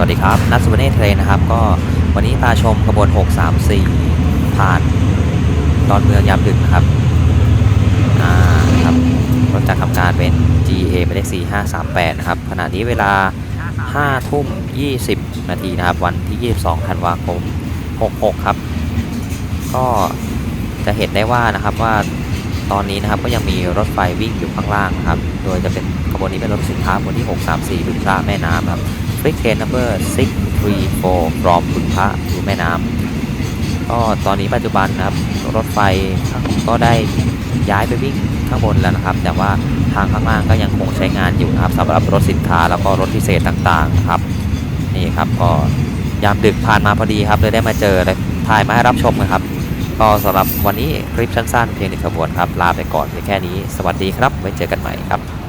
วัสดีครับ นัทสุวรรณเทรนนะครับ ก็วันนี้พาชมขบวน 634 ผ่านดอนเมืองยามดึกนะครับ อ่าครับรถจะทำการเป็น GA หมายเลข4538 นะครับ ขณะนี้เวลา 5 ทุ่ม 20 นาทีนะครับ วันที่ 22 ธันวาคม 66 ครับ ก็จะเห็นได้ว่านะครับว่าตอนนี้นะครับก็ยังมีรถไฟวิ่งอยู่ข้างล่างนะครับ โดยจะเป็นขบวนนี้เป็นรถสินค้าขบวนที่ 634บุญพระแม่น้ำครับ ฟริกเทนนัมเบอร์634 from บุญพระอยู่แม่น้ำก็ตอนนี้ปัจจุบันนะครับ รถไฟก็ได้ย้ายไปวิ่งข้างบนแล้วนะครับ แต่ว่าทางข้างล่างก็ยังคงใช้งานอยู่นะครับสำหรับรถสินค้าแล้วก็รถพิเศษต่างๆครับนี่ครับก็ยามดึกผ่านมาพอดีครับเลยได้มาเจอและถ่ายมาให้รับชมนะครับ ก็สำหรับวันนี้คลิปสั้นๆ เพียงหนึ่งขบวนครับ ลาไปก่อนเพียงแค่นี้ สวัสดีครับ ไว้เจอกันใหม่ครับ